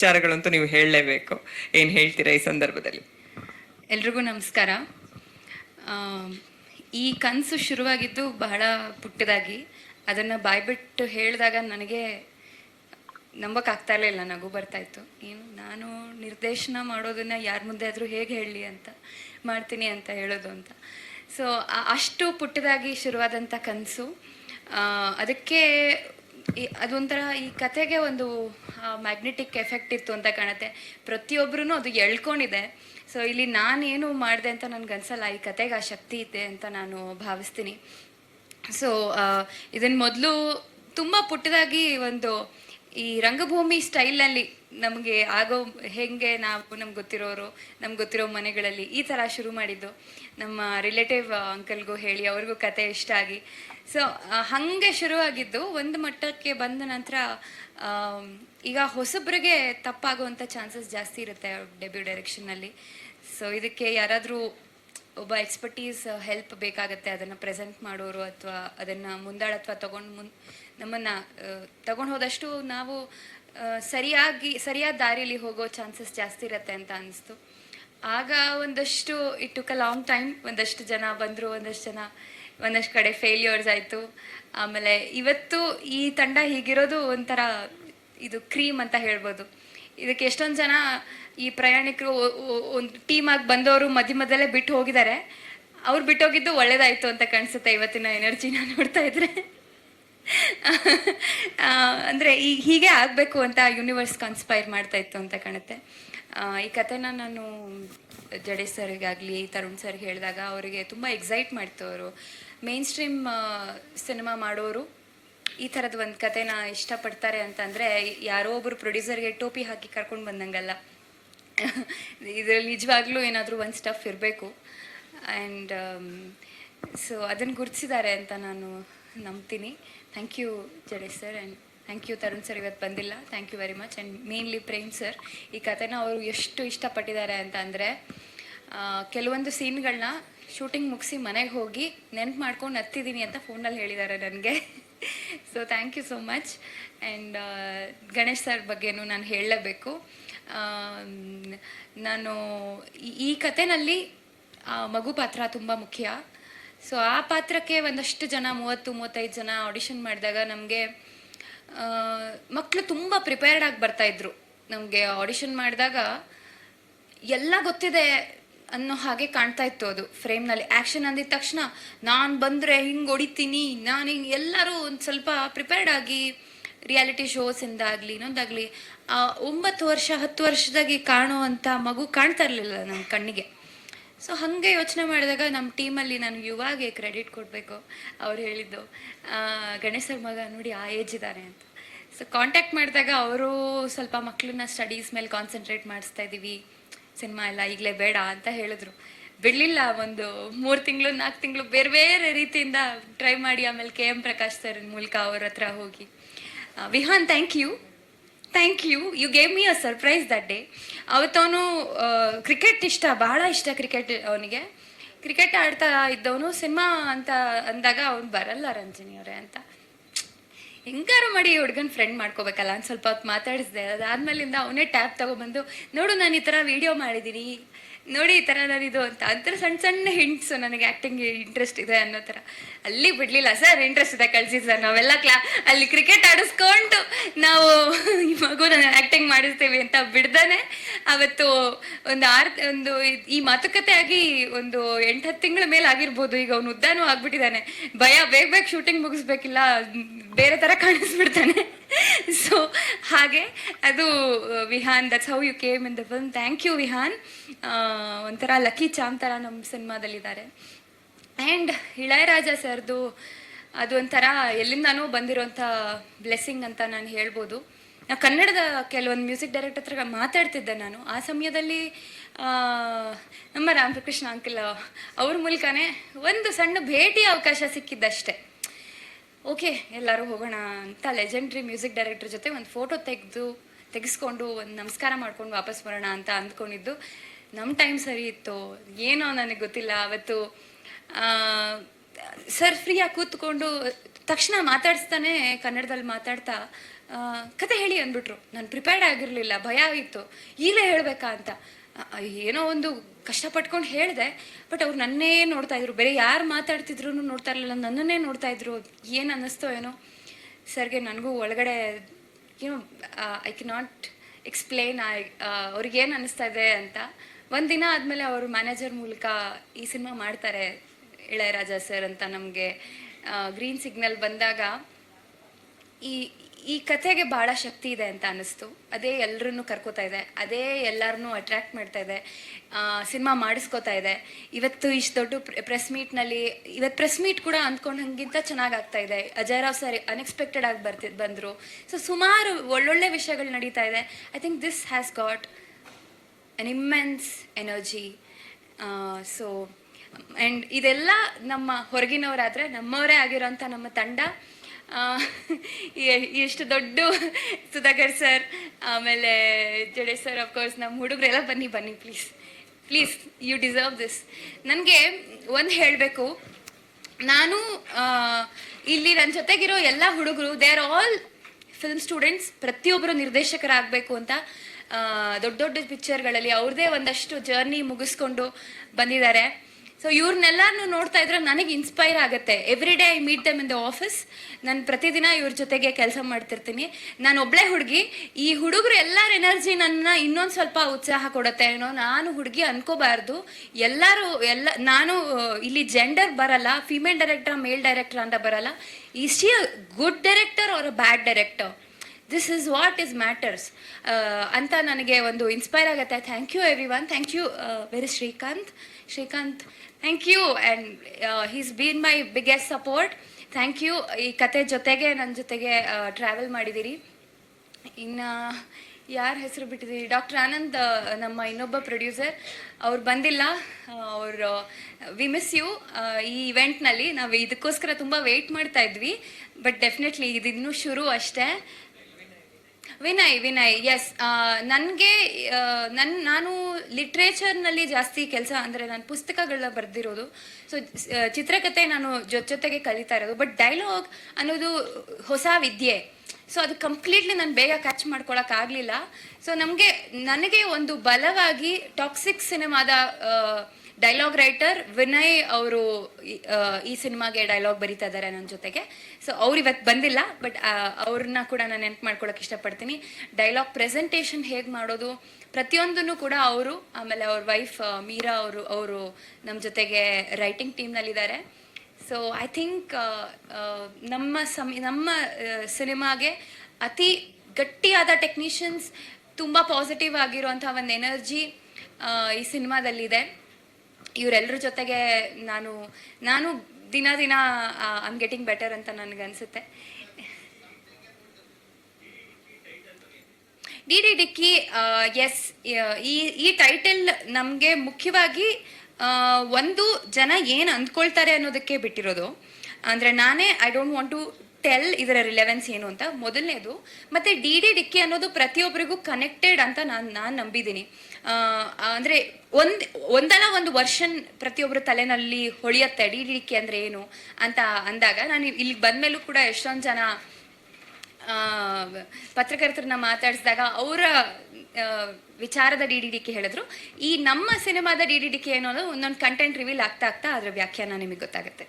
ವಿಚಾರಗಳಂತೂ ನೀವು ಹೇಳಲೇಬೇಕು. ಏನು ಹೇಳ್ತೀರಾ ಈ ಸಂದರ್ಭದಲ್ಲಿ? ಎಲ್ರಿಗೂ ನಮಸ್ಕಾರ. ಈ ಕನಸು ಶುರುವಾಗಿದ್ದು ಬಹಳ ಪುಟ್ಟದಾಗಿ. ಅದನ್ನು ಬಾಯ್ಬಿಟ್ಟು ಹೇಳಿದಾಗ ನನಗೆ ನಂಬಕ್ಕಾಗ್ತಾ ಇರಲಿಲ್ಲ ನಗು ಬರ್ತಾ ಇತ್ತು. ಏನು, ನಾನು ನಿರ್ದೇಶನ ಮಾಡೋದನ್ನ ಯಾರ ಮುಂದೆ ಆದರೂ ಹೇಗೆ ಹೇಳಲಿ ಅಂತ, ಮಾಡ್ತೀನಿ ಅಂತ ಹೇಳೋದು ಅಂತ. ಸೊ ಅಷ್ಟು ಪುಟ್ಟದಾಗಿ ಶುರುವಾದಂಥ ಕನಸು ಅದಕ್ಕೆ ಅದೊಂಥರ ಈ ಕತೆಗೆ ಒಂದು ಮ್ಯಾಗ್ನೆಟಿಕ್ ಎಫೆಕ್ಟ್ ಇತ್ತು ಅಂತ ಕಾಣುತ್ತೆ. ಪ್ರತಿಯೊಬ್ಬರೂ ಅದು ಎಳ್ಕೊಂಡಿದೆ. ಸೊ ಇಲ್ಲಿ ನಾನೇನು ಮಾಡಿದೆ ಅಂತ ನನಗೆ ಅನ್ಸಲ್ಲ. ಈ ಕತೆಗೆ ಆ ಶಕ್ತಿ ಇದೆ ಅಂತ ನಾನು ಭಾವಿಸ್ತೀನಿ. ಸೊ ಇದನ್ನು ಮೊದಲು ತುಂಬ ಪುಟ್ಟದಾಗಿ ಒಂದು ಈ ರಂಗಭೂಮಿ ಸ್ಟೈಲ್ನಲ್ಲಿ ನಮಗೆ ಆಗೋ ಹೆಂಗೆ ನಾವು ನಮ್ಗೆ ಗೊತ್ತಿರೋರು, ನಮ್ಗೆ ಗೊತ್ತಿರೋ ಮನೆಗಳಲ್ಲಿ ಈ ಥರ ಶುರು ಮಾಡಿದ್ದು. ನಮ್ಮ ರಿಲೇಟಿವ್ ಅಂಕಲ್ಗೂ ಹೇಳಿ, ಅವ್ರಿಗೂ ಕತೆ ಇಷ್ಟ ಆಗಿ. ಸೊ ಹಾಗೆ ಶುರುವಾಗಿದ್ದು ಒಂದು ಮಟ್ಟಕ್ಕೆ ಬಂದ ನಂತರ ಈಗ ಹೊಸಬ್ರಿಗೆ ತಪ್ಪಾಗುವಂಥ ಚಾನ್ಸಸ್ ಜಾಸ್ತಿ ಇರುತ್ತೆ ಡೆಬ್ಯೂ ಡೈರೆಕ್ಷನ್ನಲ್ಲಿ ಸೊ ಇದಕ್ಕೆ ಯಾರಾದರೂ ಒಬ್ಬ ಎಕ್ಸ್ಪರ್ಟೀಸ್ ಹೆಲ್ಪ್ ಬೇಕಾಗುತ್ತೆ ಅದನ್ನು ಪ್ರೆಸೆಂಟ್ ಮಾಡೋರು ಅಥವಾ ಅದನ್ನು ಮುಂದಾಳತ್ವ ತೊಗೊಂಡು ಮುನ್ ನಮ್ಮನ್ನು ತಗೊಂಡು ಹೋದಷ್ಟು ನಾವು ಸರಿಯಾಗಿ, ಸರಿಯಾದ ದಾರಿಯಲ್ಲಿ ಹೋಗೋ ಚಾನ್ಸಸ್ ಜಾಸ್ತಿ ಇರುತ್ತೆ ಅಂತ ಅನಿಸ್ತು. ಆಗ ಒಂದಷ್ಟು ಇಟ್ ಅ ಲಾಂಗ್ ಟೈಮ್ ಒಂದಷ್ಟು ಜನ ಬಂದರು, ಒಂದಷ್ಟು ಜನ, ಒಂದಷ್ಟು ಕಡೆ ಫೇಲ್ಯೂರ್ಸ್ ಆಯಿತು. ಆಮೇಲೆ ಇವತ್ತು ಈ ತಂಡ ಹೀಗಿರೋದು ಒಂಥರ ಇದು ಕ್ರೀಮ್ ಅಂತ ಹೇಳ್ಬೋದು. ಇದಕ್ಕೆ ಎಷ್ಟೊಂದು ಜನ ಈ ಪ್ರಯಾಣಿಕರು ಒಂದು ಟೀಮಾಗಿ ಬಂದವರು ಮಧ್ಯ ಮಧ್ಯದಲ್ಲೇ ಬಿಟ್ಟು ಹೋಗಿದ್ದಾರೆ ಅವ್ರು ಬಿಟ್ಟೋಗಿದ್ದು ಒಳ್ಳೇದಾಯ್ತು ಅಂತ ಕಾಣಿಸುತ್ತೆ ಇವತ್ತಿನ ಎನರ್ಜಿನ ನೋಡ್ತಾ ಇದ್ರೆ. ಅಂದ್ರೆ ಈ ಹೀಗೆ ಆಗಬೇಕು ಅಂತ ಯೂನಿವರ್ಸ್ ಕನ್ಸ್ಪೈರ್ ಮಾಡ್ತಾ ಇತ್ತು ಅಂತ ಕಾಣುತ್ತೆ. ಈ ಕಥೆನ ನಾನು ಜಡೆ ಸರ್ಗಾಗಲಿ, ತರುಣ್ ಸರ್ ಹೇಳಿದಾಗ ಅವರಿಗೆ ತುಂಬ ಎಕ್ಸೈಟ್ ಮಾಡ್ತು ಅವರು. ಮೇನ್ ಸ್ಟ್ರೀಮ್ ಸಿನಿಮಾ ಮಾಡೋರು ಈ ಥರದ ಒಂದು ಕಥೆನ ಇಷ್ಟಪಡ್ತಾರೆ ಅಂತಂದರೆ ಯಾರೋ ಒಬ್ಬರು ಪ್ರೊಡ್ಯೂಸರ್ಗೆ ಟೋಪಿ ಹಾಕಿ ಕರ್ಕೊಂಡು ಬಂದಂಗಲ್ಲ. ಇದರಲ್ಲಿ ನಿಜವಾಗ್ಲೂ ಏನಾದರೂ ಒಂದು ಸ್ಟಫ್ ಇರಬೇಕು. ಆ್ಯಂಡ್ ಸೊ ಅದನ್ನು ಗುರುತಿಸಿದ್ದಾರೆ ಅಂತ ನಾನು ನಂಬ್ತೀನಿ. Thank you Jadesh sir and thank you Tarun sir ಇವತ್ತು ಬಂದಿಲ್ಲ. Thank you very much and mainly Prem sir ಈ ಕಥೆನ ಅವರು ಎಷ್ಟು ಇಷ್ಟಪಟ್ಟಿದ್ದಾರೆ ಅಂತ ಅಂದರೆ ಕೆಲವೊಂದು ಸೀನ್ಗಳನ್ನ ಶೂಟಿಂಗ್ ಮುಗಿಸಿ ಮನೆಗೆ ಹೋಗಿ ನೆನ್ಪು ಮಾಡ್ಕೊಂಡು ಹತ್ತಿದ್ದೀನಿ ಅಂತ ಫೋನಲ್ಲಿ ಹೇಳಿದ್ದಾರೆ ನನಗೆ. So thank you so much and Ganesh sir ಬಗ್ಗೆನೂ ನಾನು ಹೇಳಲೇಬೇಕು. ನಾನು ಈ- ಕಥೆನಲ್ಲಿ ಮಗು ಪಾತ್ರ ತುಂಬ ಮುಖ್ಯ. ಸೊ ಆ ಪಾತ್ರಕ್ಕೆ ಒಂದಷ್ಟು ಜನ, ಮೂವತ್ತು, ಮೂವತ್ತೈದು ಜನ ಆಡಿಷನ್ ಮಾಡಿದಾಗ ನಮಗೆ ಮಕ್ಕಳು ತುಂಬ ಪ್ರಿಪೇರ್ಡ್ ಆಗಿ ಬರ್ತಾ ಇದ್ರು. ನಮಗೆ ಆಡಿಷನ್ ಮಾಡಿದಾಗ ಎಲ್ಲ ಗೊತ್ತಿದೆ ಅನ್ನೋ ಹಾಗೆ ಕಾಣ್ತಾ ಇತ್ತು ಅದು ಫ್ರೇಮ್ನಲ್ಲಿ ಆ್ಯಕ್ಷನ್ ಅಂದಿದ ತಕ್ಷಣ ನಾನು ಬಂದರೆ ಹಿಂಗೆ ಹೊಡಿತೀನಿ, ನಾನು ಹಿಂಗೆ ಎಲ್ಲರೂ ಒಂದು ಸ್ವಲ್ಪ ಪ್ರಿಪೇರ್ಡ್ ಆಗಿ ರಿಯಾಲಿಟಿ ಆಗಲಿ ಇನ್ನೊಂದಾಗಲಿ ಒಂಬತ್ತು ವರ್ಷ, ಹತ್ತು ವರ್ಷದಾಗಿ ಕಾಣುವಂಥ ಮಗು ಕಾಣ್ತಾ ಇರಲಿಲ್ಲ ನನ್ನ ಕಣ್ಣಿಗೆ. ಸೊ ಹಾಗೆ ಯೋಚನೆ ಮಾಡಿದಾಗ ನಮ್ಮ ಟೀಮಲ್ಲಿ ನಾನು ಯುವಾಗೆ ಕ್ರೆಡಿಟ್ ಕೊಡಬೇಕು. ಅವ್ರು ಹೇಳಿದ್ದು ಗಣೇಶ್ ಮಗ ನೋಡಿ ಆ ಏಜ್ ಇದ್ದಾರೆ ಅಂತ. ಸೊ ಕಾಂಟ್ಯಾಕ್ಟ್ ಮಾಡಿದಾಗ ಅವರು ಸ್ವಲ್ಪ ಮಕ್ಕಳನ್ನ ಸ್ಟಡೀಸ್ ಮೇಲೆ ಕಾನ್ಸಂಟ್ರೇಟ್ ಮಾಡಿಸ್ತಾ ಇದ್ದೀವಿ ಸಿನಿಮಾ ಎಲ್ಲ ಈಗಲೇ ಬೇಡ ಅಂತ ಹೇಳಿದ್ರು. ಬಿಡಲಿಲ್ಲ, ಒಂದು ಮೂರು ತಿಂಗಳು, ನಾಲ್ಕು ತಿಂಗಳು ಬೇರೆ ಬೇರೆ ರೀತಿಯಿಂದ ಟ್ರೈ ಮಾಡಿ ಆಮೇಲೆ ಕೆ ಎಂ ಪ್ರಕಾಶ್ ಸರ್ ಮೂಲಕ ಅವ್ರ ಹತ್ರ ಹೋಗಿ. Vihaan thank you thank you you gave me a surprise that day ಅವತ್ತವನು cricket ಇಷ್ಟ, ಬಹಳ ಇಷ್ಟ ಕ್ರಿಕೆಟ್ ಅವನಿಗೆ. ಕ್ರಿಕೆಟ್ ಆಡ್ತಾ ಇದ್ದವನು ಸಿನಿಮಾ ಅಂತ ಅಂದಾಗ ಅವ್ನು ಬರಲ್ಲ ರಂಜನಿ ಅವರೇ ಅಂತ. ಹೆಂಗಾರು ಮಾಡಿ ಹುಡ್ಗನ್ ಫ್ರೆಂಡ್ ಮಾಡ್ಕೋಬೇಕಲ್ಲ? ಒಂದು ಸ್ವಲ್ಪ ಹೊತ್ತು ಮಾತಾಡಿಸ್ದೆ. ಅದಾದ್ಮೇಲಿಂದ ಅವನೇ ಟ್ಯಾಬ್ ತಗೊಂಡ್ಬಂದು, ನೋಡು ನಾನು ಈ ಥರ ವಿಡಿಯೋ ಮಾಡಿದ್ದೀನಿ ನೋಡಿ ಈ ಥರ ಇದು ಅಂತ. ಅಂತರ ಸಣ್ಣ ಸಣ್ಣ ಹಿಂಟ್ಸು ನನಗೆ ಆ್ಯಕ್ಟಿಂಗ್ ಇಂಟ್ರೆಸ್ಟ್ ಇದೆ ಅನ್ನೋ ಥರ. ಅಲ್ಲಿ ಬಿಡಲಿಲ್ಲ ಸರ್ ಇಂಟ್ರೆಸ್ಟ್ ಇದೆ ಕಳಿಸಿ ಸರ್. ನಾವೆಲ್ಲ ಕ್ಲಾ, ಅಲ್ಲಿ ಕ್ರಿಕೆಟ್ ಆಡಿಸ್ಕೊಂಡು ನಾವು ಈ ಮಗುನ ಆ್ಯಕ್ಟಿಂಗ್ ಮಾಡಿಸ್ತೀವಿ ಅಂತ ಬಿಡ್ದಾನೆ. ಅವತ್ತು ಒಂದು ಆರು, ಒಂದು ಈ ಮಾತುಕತೆ ಆಗಿ ಒಂದು ಎಂಟು, ಹತ್ತು ತಿಂಗಳ ಮೇಲೆ ಆಗಿರ್ಬೋದು. ಈಗ ಅವನು ಉದ್ದಾನೂ ಆಗ್ಬಿಟ್ಟಿದ್ದಾನೆ ಭಯ, ಬೇಗ ಬೇಗ ಶೂಟಿಂಗ್ ಮುಗಿಸ್ಬೇಕಿಲ್ಲ. ಬೇರೆ ಥರ ಕಾಣಿಸ್ಬಿಡ್ತಾನೆ. ಸೊ ಹಾಗೆ ಅದು, Vihaan that's how you came in the film thank you Vihaan. ಒಂಥರ ಲಕ್ಕಿ ಚಾಮ್ ಥರ ನಮ್ಮ ಸಿನಿಮಾದಲ್ಲಿದ್ದಾರೆ. ಆ್ಯಂಡ್ ಇಳಯರಾಜ ಸರ್ದು ಅದು ಒಂಥರ ಎಲ್ಲಿಂದಾನೂ ಬಂದಿರುವಂಥ ಬ್ಲೆಸ್ಸಿಂಗ್ ಅಂತ ನಾನು ಹೇಳ್ಬೋದು. ನಾ ಕನ್ನಡದ ಕೆಲವೊಂದು ಮ್ಯೂಸಿಕ್ ಡೈರೆಕ್ಟರ್ ಹತ್ರ ಮಾತಾಡ್ತಿದ್ದೆ ನಾನು. ಆ ಸಮಯದಲ್ಲಿ ನಮ್ಮ ರಾಮಕೃಷ್ಣ ಅಂಕಲ್ ಅವ್ರ ಮೂಲಕನೇ ಒಂದು ಸಣ್ಣ ಭೇಟಿ ಅವಕಾಶ ಸಿಕ್ಕಿದ್ದಷ್ಟೇ. ಓಕೆ ಎಲ್ಲರೂ ಹೋಗೋಣ ಅಂತ ಲೆಜೆಂಡ್ರಿ ಮ್ಯೂಸಿಕ್ ಡೈರೆಕ್ಟರ್ ಜೊತೆ ಒಂದು ಫೋಟೋ ತೆಗೆದು, ತೆಗೆಸ್ಕೊಂಡು, ಒಂದು ನಮಸ್ಕಾರ ಮಾಡ್ಕೊಂಡು ವಾಪಸ್ ಬರೋಣ ಅಂತ ಅಂದ್ಕೊಂಡಿದ್ದು. ನಮ್ಮ ಟೈಮ್ ಸರಿ ಇತ್ತು. ಏನೋ ನನಗೆ ಗೊತ್ತಿಲ್ಲ, ಅವತ್ತು ಸರ್ ಫ್ರೀಯಾಗಿ ಕೂತ್ಕೊಂಡು, ತಕ್ಷಣ ಮಾತಾಡಿಸ್ತಾನೆ ಕನ್ನಡದಲ್ಲಿ ಮಾತಾಡ್ತಾ ಕತೆ ಹೇಳಿ ಅಂದ್ಬಿಟ್ರು. ನಾನು ಪ್ರಿಪೇರ್ಡ್ ಆಗಿರಲಿಲ್ಲ, ಭಯ ಆಗಿತ್ತು ಈಗಲೇ ಹೇಳಬೇಕಾ ಅಂತ. ಏನೋ ಒಂದು ಕಷ್ಟಪಟ್ಕೊಂಡು ಹೇಳಿದೆ ಬಟ್ ಅವ್ರು ನನ್ನೇ ನೋಡ್ತಾ ಇದ್ರು. ಬೇರೆ ಯಾರು ಮಾತಾಡ್ತಿದ್ರು ನೋಡ್ತಾ ಇರಲಿಲ್ಲ. ನನ್ನನ್ನೇ ನೋಡ್ತಾ ಇದ್ರು. ಏನು ಅನ್ನಿಸ್ತೋ ಏನೋ. ಸರ್ಗೆ ನನಗೂ ಒಳಗಡೆ, ಏನೋ I can not explain I ಅವ್ರಿಗೇನು ಅನ್ನಿಸ್ತಾ ಇದೆ ಅಂತ. ಒಂದಿನ ಆದಮೇಲೆ ಅವರು ಮ್ಯಾನೇಜರ್ ಮೂಲಕ ಈ ಸಿನಿಮಾ ಮಾಡ್ತಾರೆ ಇಳಯರಾಜ ಸರ್ ಅಂತ ನಮಗೆ ಗ್ರೀನ್ ಸಿಗ್ನಲ್ ಬಂದಾಗ ಈ ಈ ಕಥೆಗೆ ಭಾಳ ಶಕ್ತಿ ಇದೆ ಅಂತ ಅನ್ನಿಸ್ತು. ಅದೇ ಎಲ್ಲರನ್ನೂ ಕರ್ಕೋತಾ ಇದೆ, ಅದೇ ಎಲ್ಲರನ್ನೂ ಅಟ್ರ್ಯಾಕ್ಟ್ ಮಾಡ್ತಾ ಇದೆ ಸಿನಿಮಾ ಮಾಡಿಸ್ಕೋತಾ ಇದೆ. ಇವತ್ತು ಇಷ್ಟು ದೊಡ್ಡ ಪ್ರೆಸ್ ಮೀಟ್ನಲ್ಲಿ ಇವತ್ತು ಪ್ರೆಸ್ ಮೀಟ್ ಕೂಡ ಅಂದ್ಕೊಂಡಂಗಿಂತ ಚೆನ್ನಾಗಿ ಆಗ್ತಾ ಇದೆ. ಅಜಯ್ ರಾವ್ ಸರ್ ಅನ್ಎಕ್ಸ್ಪೆಕ್ಟೆಡ್ ಆಗಿ ಬರ್ತಿ, ಬಂದರು. ಸೊ ಸುಮಾರು ಒಳ್ಳೊಳ್ಳೆ ವಿಷಯಗಳು ನಡೀತಾ ಇದೆ. I think this has got an immense energy so and ಇದೆಲ್ಲ ನಮ್ಮ ಹೊರಗಿನವರಾದರೆ ನಮ್ಮವರೇ ಆಗಿರೋಂಥ ನಮ್ಮ ತಂಡ ಎಷ್ಟು ದೊಡ್ಡ ಸುಧಾಕರ್ ಸರ್, ಆಮೇಲೆ ಜಡೇಶ್ ಸರ್ ಅಫ್ಕೋರ್ಸ್ ನಮ್ಮ ಹುಡುಗರೆಲ್ಲ ಬನ್ನಿ ಬನ್ನಿ please please you deserve this ನನಗೆ ಒಂದು ಹೇಳಬೇಕು. ನಾನು ಇಲ್ಲಿ ನನ್ನ ಜೊತೆಗಿರೋ ಎಲ್ಲ ಹುಡುಗರು they are all film students ಪ್ರತಿಯೊಬ್ಬರು ನಿರ್ದೇಶಕರಾಗಬೇಕು ಅಂತ ದೊಡ್ಡ ದೊಡ್ಡ ಪಿಕ್ಚರ್ಗಳಲ್ಲಿ ಅವ್ರದ್ದೇ ಒಂದಷ್ಟು ಜರ್ನಿ ಮುಗಿಸ್ಕೊಂಡು ಬಂದಿದ್ದಾರೆ. ಸೊ ಇವ್ರನ್ನೆಲ್ಲರೂ ನೋಡ್ತಾ ಇದ್ರೆ ನನಗೆ ಇನ್ಸ್ಪೈರ್ ಆಗುತ್ತೆ. Every day I meet them in the office ನಾನು ಪ್ರತಿದಿನ ಇವ್ರ ಜೊತೆಗೆ ಕೆಲಸ ಮಾಡ್ತಿರ್ತೀನಿ. ನಾನು ಒಬ್ಳೆ ಹುಡುಗಿ. ಈ ಹುಡುಗರು ಎಲ್ಲರ ಎನರ್ಜಿ ನನ್ನ ಇನ್ನೊಂದು ಸ್ವಲ್ಪ ಉತ್ಸಾಹ ಕೊಡುತ್ತೆ ಏನೋ ನಾನು ಹುಡುಗಿ ಅನ್ಕೋಬಾರ್ದು. ಎಲ್ಲರೂ, ಎಲ್ಲ, ನಾನು ಇಲ್ಲಿ ಜೆಂಡರ್ ಬರಲ್ಲ ಫಿಮೇಲ್ ಡೈರೆಕ್ಟರ್ ಮೇಲ್ ಡೈರೆಕ್ಟರ್ ಅಂತ ಬರಲ್ಲ. Is she good director or a bad director this is what is matters ಅಂತ ನನಗೆ ಒಂದು ಇನ್ಸ್ಪೈರ್ ಆಗುತ್ತೆ. Thank you everyone thank you very Srikanth Srikanth thank you and he's been my biggest support thank you ಈ ಕತೆ ಜೊತೆಗೆ ನನ್ನ ಜೊತೆಗೆ travel ಮಾಡಿದ್ದೀರಿ ಇನ್ನು ಯಾರ ಹೆಸರು ಬಿಟ್ಟಿದ್ದೀರಿ ಡಾಕ್ಟರ್ ಆನಂದ್ ಆ, ನಮ್ಮ ಇನ್ನೊಬ್ಬ ಪ್ರೊಡ್ಯೂಸರ್ ಅವ್ರು ಬಂದಿಲ್ಲ. ಅವರು ವಿ ಮಿಸ್ ಯು ಈ ಇವೆಂಟ್ನಲ್ಲಿ ನಾವು ಇದಕ್ಕೋಸ್ಕರ ತುಂಬ ವೆಯ್ಟ್ ಮಾಡ್ತಾ ಇದ್ವಿ. ಬಟ್ ಡೆಫಿನೆಟ್ಲಿ ಇದಿನ್ನೂ ಶುರು ಅಷ್ಟೇ. ವಿನಯ್ ವಿನಯ್ ಎಸ್ ನನಗೆ ನನ್ನ ನಾನು ಲಿಟ್ರೇಚರ್ನಲ್ಲಿ ಜಾಸ್ತಿ ಕೆಲಸ ಅಂದರೆ ನಾನು ಪುಸ್ತಕಗಳನ್ನ ಬರೆದಿರೋದು. ಸೊ ಚಿತ್ರಕಥೆ ನಾನು ಜೊತೆ ಜೊತೆಗೆ ಕಲಿತಾ ಇರೋದು. ಬಟ್ ಡೈಲಾಗ್ ಅನ್ನೋದು ಹೊಸ ವಿದ್ಯೆ. ಸೊ ಅದು ಕಂಪ್ಲೀಟ್ಲಿ ನಾನು ಬೇಗ ಕ್ಯಾಚ್ ಮಾಡ್ಕೊಳಕ್ಕಾಗಲಿಲ್ಲ ಸೊ ನಮಗೆ, ನನಗೆ ಒಂದು ಬಲವಾಗಿ ಟಾಕ್ಸಿಕ್ ಸಿನಿಮಾದ ಡೈಲಾಗ್ ರೈಟರ್ ವಿನಯ್ ಅವರು, ಈ ಸಿನಿಮಾಗೆ ಡೈಲಾಗ್ ಬರೀತಾ ಇದ್ದಾರೆ ನನ್ನ ಜೊತೆಗೆ. ಸೊ ಅವ್ರು ಇವತ್ತು ಬಂದಿಲ್ಲ ಬಟ್ ಅವ್ರನ್ನ ಕೂಡ ನಾನು ನೆನ್ಪು ಮಾಡ್ಕೊಳಕ್ಕೆ ಇಷ್ಟಪಡ್ತೀನಿ. ಡೈಲಾಗ್ ಪ್ರೆಸೆಂಟೇಷನ್ ಹೇಗೆ ಮಾಡೋದು, ಪ್ರತಿಯೊಂದನ್ನು ಕೂಡ ಅವರು, ಆಮೇಲೆ ಅವ್ರ ವೈಫ್ ಮೀರಾ ಅವರು ಅವರು ನಮ್ಮ ಜೊತೆಗೆ ರೈಟಿಂಗ್ ಟೀಮ್ನಲ್ಲಿದ್ದಾರೆ ಸೊ ಐ ಥಿಂಕ್ ನಮ್ಮ ಸಮ, ನಮ್ಮ ಸಿನಿಮಾಗೆ ಅತಿ ಗಟ್ಟಿಯಾದ ಟೆಕ್ನಿಷಿಯನ್ಸ್ ತುಂಬ ಪಾಸಿಟಿವ್ ಆಗಿರುವಂಥ ಒಂದು ಎನರ್ಜಿ ಈ ಸಿನಿಮಾದಲ್ಲಿದೆ. ಇವರೆಲ್ಲರ ಜೊತೆಗೆ ನಾನು ನಾನು ದಿನ ದಿನ ಐಮ್ ಗೆಟಿಂಗ್ ಬೆಟರ್ ಅಂತ ನನಗನ್ಸುತ್ತೆ. ಡಿ ಡಿ ಡಿಕ್ಕಿ ಎಸ್ ಈ ಈ ಟೈಟಲ್ ನಮಗೆ ಮುಖ್ಯವಾಗಿ ಒಂದು ಜನ ಏನು ಅಂದ್ಕೊಳ್ತಾರೆ ಅನ್ನೋದಕ್ಕೆ ಬಿಟ್ಟಿರೋದು. ಅಂದರೆ ನಾನೇ I don't want to tell ಇದರ ರಿಲೆವೆನ್ಸ್ ಏನು ಅಂತ. ಮೊದಲನೇದು, ಮತ್ತು ಡಿ ಡಿ ಡಿಕ್ಕಿ ಅನ್ನೋದು ಪ್ರತಿಯೊಬ್ಬರಿಗೂ ಕನೆಕ್ಟೆಡ್ ಅಂತ ನಾನು ನಾನು ನಂಬಿದ್ದೀನಿ. ಅಂದರೆ ಒಂದು, ಒಂದಲ್ಲ ಒಂದು ವರ್ಷನ್ ಪ್ರತಿಯೊಬ್ಬರ ತಲೆನಲ್ಲಿ ಹೊಳೆಯತ್ತೆ. ಡಿ ಡಿ ಡಿಕ್ಕಿ ಅಂದರೆ ಏನು ಅಂತ ಅಂದಾಗ, ನಾನು ಇಲ್ಲಿಗೆ ಬಂದಮೇಲೂ ಕೂಡ ಎಷ್ಟೊಂದು ಜನ ಪತ್ರಕರ್ತರನ್ನ ಮಾತಾಡಿಸಿದಾಗ ಅವರ ವಿಚಾರದ ಡಿ ಡಿ ಡಿ ಕೆ ಹೇಳಿದ್ರು. ಈ ನಮ್ಮ ಸಿನಿಮಾದ ಡಿ ಡಿ ಡಿ ಕೆ ಅನ್ನೋದು ಒಂದೊಂದು ಕಂಟೆಂಟ್ ರಿವೀಲ್ ಆಗ್ತಾ ಆಗ್ತಾ ಅದರ ವ್ಯಾಖ್ಯಾನ ನಿಮಗೆ ಗೊತ್ತಾಗುತ್ತೆ.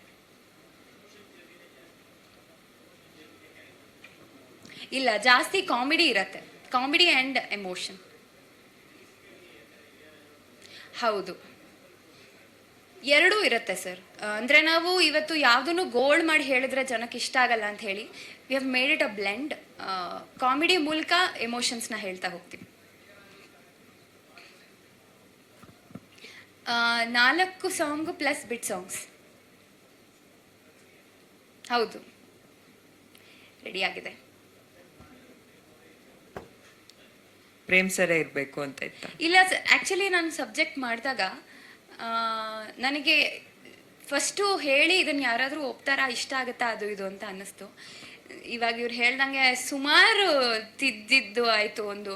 ಇಲ್ಲ, ಜಾಸ್ತಿ ಕಾಮಿಡಿ ಇರತ್ತೆ. Comedy and emotion. ಹೌದು. ಎರಡೂ ಇರುತ್ತೆ ಸರ್. ಅಂದರೆ ನಾವು ಇವತ್ತು ಯಾವುದನ್ನು ಗೋಲ್ಡ್ ಮಾಡಿ ಹೇಳಿದ್ರೆ ಜನಕ್ಕೆ ಇಷ್ಟ ಆಗಲ್ಲ ಅಂತ ಹೇಳಿ we have made it a blend comedy ಮೂಲಕ ಎಮೋಷನ್ಸ್ನ ಹೇಳ್ತಾ ಹೋಗ್ತೀವಿ. ನಾಲ್ಕು ಸಾಂಗ್ ಪ್ಲಸ್ ಬಿಟ್ ಸಾಂಗ್ಸ್ ಹೌದು. ರೆಡಿ ಪ್ರೇಮ್ ಸರೇ ಇರಬೇಕು ಅಂತ ಇತ್ತು? ಇಲ್ಲ ಆ್ಯಕ್ಚುಲಿ ನಾನು ಸಬ್ಜೆಕ್ಟ್ ಮಾಡಿದಾಗ ನನಗೆ ಫಸ್ಟು ಹೇಳಿ ಇದನ್ನು ಯಾರಾದರೂ ಒಪ್ತಾರಾ, ಇಷ್ಟ ಆಗುತ್ತಾ, ಅದು ಇದು ಅಂತ ಅನ್ನಿಸ್ತು. ಇವಾಗ ಇವ್ರು ಹೇಳ್ದಂಗೆ ಸುಮಾರು ತಿದ್ದಿದ್ದು ಆಯಿತು ಒಂದು,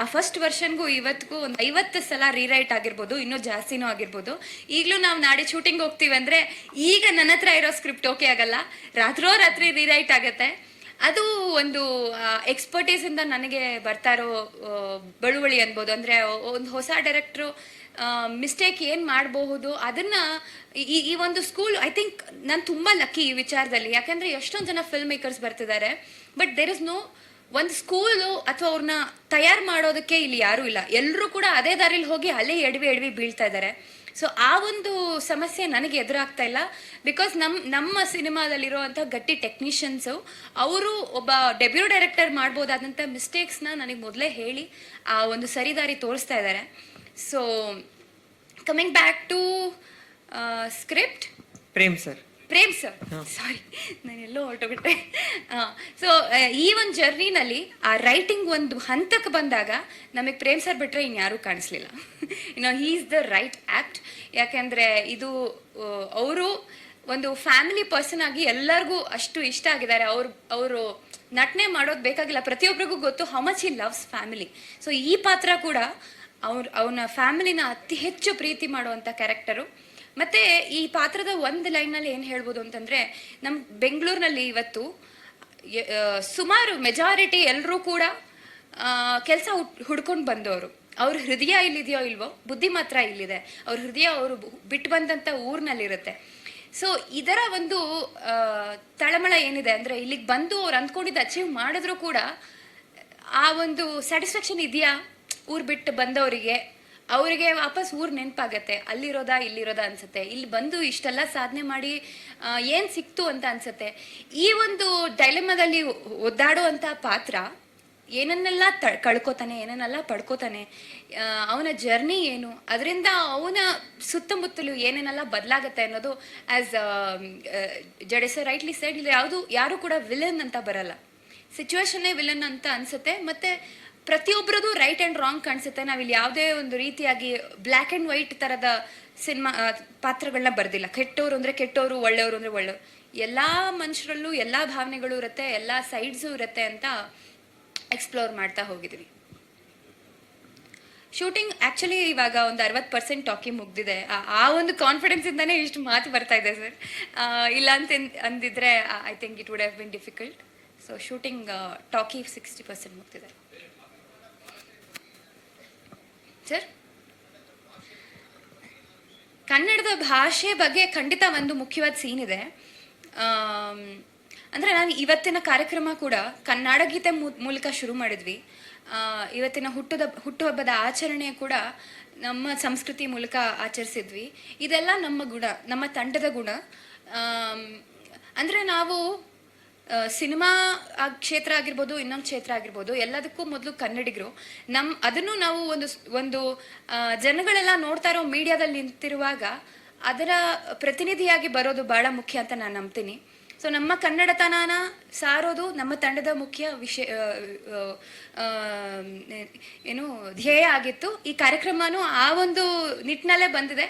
ಆ ಫಸ್ಟ್ ವರ್ಷನ್ಗೂ ಇವತ್ತಿಗೂ ಒಂದು ಐವತ್ತು ಸಲ ರೀರೈಟ್ ಆಗಿರ್ಬೋದು, ಇನ್ನೂ ಜಾಸ್ತಿನೂ ಆಗಿರ್ಬೋದು. ಈಗಲೂ ನಾವು ನಾಳೆ ಶೂಟಿಂಗ್ ಹೋಗ್ತೀವಿ ಅಂದರೆ, ಈಗ ನನ್ನ ಹತ್ರ ಇರೋ ಸ್ಕ್ರಿಪ್ಟ್ ಓಕೆ ಆಗಲ್ಲ ರಾತ್ರೋ ರಾತ್ರಿ ರೀರೈಟ್ ಆಗುತ್ತೆ. ಅದು ಒಂದು ಎಕ್ಸ್ಪರ್ಟೀಸಿಂದ ನನಗೆ ಬರ್ತಾ ಇರೋ ಬಳುವಳಿ ಅನ್ಬೋದು. ಅಂದರೆ ಒಂದು ಹೊಸ ಡೈರೆಕ್ಟ್ರು ಮಿಸ್ಟೇಕ್ ಏನು ಮಾಡಬಹುದು, ಅದನ್ನ ಈ ಈ ಒಂದು ಸ್ಕೂಲ್ ಐ ಥಿಂಕ್ ನಾನು ತುಂಬ ಲಕ್ಕಿ ಈ ವಿಚಾರದಲ್ಲಿ. ಯಾಕಂದ್ರೆ ಎಷ್ಟೊಂದು ಜನ ಫಿಲ್ಮ್ ಮೇಕರ್ಸ್ ಬರ್ತಿದ್ದಾರೆ ಬಟ್ ದೇರ್ ಇಸ್ ನೋ ಒಂದು ಸ್ಕೂಲು ಅಥವಾ ಅವ್ರನ್ನ ತಯಾರು ಮಾಡೋದಕ್ಕೆ ಇಲ್ಲಿ ಯಾರೂ ಇಲ್ಲ. ಎಲ್ಲರೂ ಕೂಡ ಅದೇ ದಾರಿಲಿ ಹೋಗಿ ಅಲ್ಲೇ ಎಡವಿ ಎಡವಿ ಬೀಳ್ತಾ ಇದ್ದಾರೆ. ಸೊ ಆ ಒಂದು ಸಮಸ್ಯೆ ನನಗೆ ಎದುರಾಗ್ತಾ ಇಲ್ಲ. ಬಿಕಾಸ್ ನಮ್ಮ ನಮ್ಮ ಸಿನಿಮಾದಲ್ಲಿರುವಂಥ ಗಟ್ಟಿ ಟೆಕ್ನಿಷಿಯನ್ಸು ಅವರು ಒಬ್ಬ ಡೆಬ್ಯೂ ಡೈರೆಕ್ಟರ್ ಮಾಡ್ಬೋದಾದಂಥ ಮಿಸ್ಟೇಕ್ಸ್ನ ನನಗೆ ಮೊದಲೇ ಹೇಳಿ ಆ ಒಂದು ಸರಿದಾರಿ ತೋರಿಸ್ತಾ ಇದ್ದಾರೆ. So coming back to script Prem sir. Prem sir. Sorry ನಾನೆಲ್ಲೋ ಹೊರಟೋಗ್ಬಿಟ್ಟೆ. ಸೊ ಈ ಒಂದು ಜರ್ನಿನಲ್ಲಿ ಆ ರೈಟಿಂಗ್ ಒಂದು ಹಂತಕ್ಕೆ ಬಂದಾಗ ನಮಗೆ ಪ್ರೇಮ್ ಸರ್ ಬಿಟ್ಟರೆ ಇನ್ಯಾರೂ ಕಾಣಿಸ್ಲಿಲ್ಲ. ಇನ್ನು he is the right act ಯಾಕೆಂದರೆ ಇದು ಅವರು ಒಂದು ಫ್ಯಾಮಿಲಿ ಪರ್ಸನ್ ಆಗಿ ಎಲ್ಲರಿಗೂ ಅಷ್ಟು ಇಷ್ಟ ಆಗಿದ್ದಾರೆ. ಅವ್ರು, ಅವರು ನಟನೆ ಮಾಡೋದು ಬೇಕಾಗಿಲ್ಲ. ಪ್ರತಿಯೊಬ್ಬರಿಗೂ ಗೊತ್ತು how much he loves family so ಈ ಪಾತ್ರ ಕೂಡ ಅವ್ರ, ಅವನ ಫ್ಯಾಮಿಲಿನ ಅತಿ ಹೆಚ್ಚು ಪ್ರೀತಿ ಮಾಡುವಂಥ ಕ್ಯಾರೆಕ್ಟರು ಮತ್ತೆ ಈ ಪಾತ್ರದ ಒಂದು ಲೈನಲ್ಲಿ ಏನು ಹೇಳ್ಬೋದು ಅಂತಂದ್ರೆ ನಮ್ಮ ಬೆಂಗಳೂರಿನಲ್ಲಿ ಇವತ್ತು ಸುಮಾರು ಮೆಜಾರಿಟಿ ಎಲ್ಲರೂ ಕೂಡ ಕೆಲಸ ಹುಡ್ಕೊಂಡು ಬಂದವರು. ಅವ್ರ ಹೃದಯ ಇಲ್ಲಿದೆಯೋ ಇಲ್ವೋ, ಬುದ್ಧಿ ಮಾತ್ರ ಇಲ್ಲಿದೆ. ಅವ್ರ ಹೃದಯ ಅವರು ಬಿಟ್ಟು ಬಂದಂಥ ಊರಿನಲ್ಲಿರುತ್ತೆ. ಸೊ ಇದರ ಒಂದು ತಳಮಳ ಏನಿದೆ ಅಂದರೆ, ಇಲ್ಲಿಗೆ ಬಂದು ಅವ್ರು ಅಂದ್ಕೊಂಡಿದ್ದು ಅಚೀವ್ ಮಾಡಿದ್ರು ಕೂಡ, ಆ ಒಂದು ಸ್ಯಾಟಿಸ್ಫ್ಯಾಕ್ಷನ್ ಇದೆಯಾ? ಊರು ಬಿಟ್ಟು ಬಂದವರಿಗೆ ಅವರಿಗೆ ವಾಪಸ್ ಊರು ನೆನಪಾಗತ್ತೆ. ಅಲ್ಲಿರೋದಾ, ಇಲ್ಲಿರೋದಾ ಅನ್ಸುತ್ತೆ. ಇಲ್ಲಿ ಬಂದು ಇಷ್ಟೆಲ್ಲ ಸಾಧನೆ ಮಾಡಿ ಏನು ಸಿಕ್ತು ಅಂತ ಅನ್ಸುತ್ತೆ. ಈ ಒಂದು ಡೈಲಮದಲ್ಲಿ ಒದ್ದಾಡುವಂಥ ಪಾತ್ರ ಏನನ್ನೆಲ್ಲ ತ, ಕಳ್ಕೊತಾನೆ, ಏನನ್ನೆಲ್ಲ ಪಡ್ಕೋತಾನೆ ಅವನ ಜರ್ನಿ ಏನು, ಅದರಿಂದ ಅವನ ಸುತ್ತಮುತ್ತಲು ಏನೇನೆಲ್ಲ ಬದಲಾಗತ್ತೆ ಅನ್ನೋದು ಆ್ಯಸ್ ಜಡೇಸ ರೈಟ್ಲಿ ಸೈಡ್ ಇಲ್ಲಿ ಯಾವುದು, ಯಾರು ಕೂಡ ವಿಲನ್ ಅಂತ ಬರಲ್ಲ. ಸಿಚುವೇಶನ್ನೇ ವಿಲನ್ ಅಂತ ಅನ್ಸುತ್ತೆ, ಮತ್ತೆ ಪ್ರತಿಯೊಬ್ಬರದು ರೈಟ್ ಆ್ಯಂಡ್ ರಾಂಗ್ ಕಾಣಿಸುತ್ತೆ. ನಾವಿಲ್ಲಿ ಯಾವುದೇ ಒಂದು ರೀತಿಯಾಗಿ ಬ್ಲ್ಯಾಕ್ ಆ್ಯಂಡ್ ವೈಟ್ ಥರದ ಸಿನಿಮಾ ಪಾತ್ರಗಳನ್ನ ಬರೆದಿಲ್ಲ. ಕೆಟ್ಟವರು ಅಂದರೆ ಕೆಟ್ಟವರು ಒಳ್ಳೆಯವರು ಅಂದರೆ ಒಳ್ಳೆಯವರು. ಎಲ್ಲ ಮನುಷ್ಯರಲ್ಲೂ ಎಲ್ಲ ಭಾವನೆಗಳು ಇರುತ್ತೆ, ಎಲ್ಲ ಸೈಡ್ಸು ಇರುತ್ತೆ ಅಂತ ಎಕ್ಸ್ಪ್ಲೋರ್ ಮಾಡ್ತಾ ಹೋಗಿದ್ವಿ. ಶೂಟಿಂಗ್ ಆ್ಯಕ್ಚುಲಿ ಇವಾಗ ಒಂದು ಅರವತ್ತು ಪರ್ಸೆಂಟ್ ಟಾಕಿ ಮುಗ್ದಿದೆ. ಆ- ಒಂದು ಕಾನ್ಫಿಡೆನ್ಸ್ ಇಂದಾನೆ ಇಷ್ಟು ಮಾತು ಬರ್ತಾ ಇದೆ ಸರ್ ಇಲ್ಲ ಅಂತ ಅಂದಿದ್ರೆ I think it would have been difficult so shooting talkie sixty percent ಮುಗ್ದಿದೆ. ಸರ್ ಕನ್ನಡದ ಭಾಷೆ ಬಗ್ಗೆ ಖಂಡಿತ ಒಂದು ಮುಖ್ಯವಾದ ಸೀನ್ ಇದೆ. ಅಂದರೆ ನಾನು ಇವತ್ತಿನ ಕಾರ್ಯಕ್ರಮ ಕೂಡ ಕನ್ನಡ ಗೀತೆ ಮೂಲಕ ಶುರು ಮಾಡಿದ್ವಿ. ಇವತ್ತಿನ ಹುಟ್ಟದ, ಹುಟ್ಟುಹಬ್ಬದ ಆಚರಣೆ ಕೂಡ ನಮ್ಮ ಸಂಸ್ಕೃತಿ ಮೂಲಕ ಆಚರಿಸಿದ್ವಿ. ಇದೆಲ್ಲ ನಮ್ಮ ಗುಣ, ನಮ್ಮ ತಂಡದ ಗುಣ. ಅಂದರೆ ನಾವು ಸಿನಿಮಾ ಕ್ಷೇತ್ರ ಆಗಿರ್ಬೋದು, ಇನ್ನೊಂದು ಕ್ಷೇತ್ರ ಆಗಿರ್ಬೋದು, ಎಲ್ಲದಕ್ಕೂ ಮೊದಲು ಕನ್ನಡಿಗರು. ನಮ್ಮ ಅದನ್ನು ನಾವು ಒಂದು ಒಂದು ಜನಗಳೆಲ್ಲ ನೋಡ್ತಾ ಇರೋ ಮೀಡಿಯಾದಲ್ಲಿ ನಿಂತಿರುವಾಗ ಅದರ ಪ್ರತಿನಿಧಿಯಾಗಿ ಬರೋದು ಬಹಳ ಮುಖ್ಯ ಅಂತ ನಾನು ನಂಬ್ತೀನಿ. ಸೊ ನಮ್ಮ ಕನ್ನಡತನನ ಸಾರೋದು ನಮ್ಮ ತಂಡದ ಮುಖ್ಯ ವಿಷಯ ಏನು ಧ್ಯೇಯ ಆಗಿತ್ತು. ಈ ಕಾರ್ಯಕ್ರಮನೂ ಆ ಒಂದು ನಿಟ್ಟಿನಲ್ಲೇ ಬಂದಿದೆ.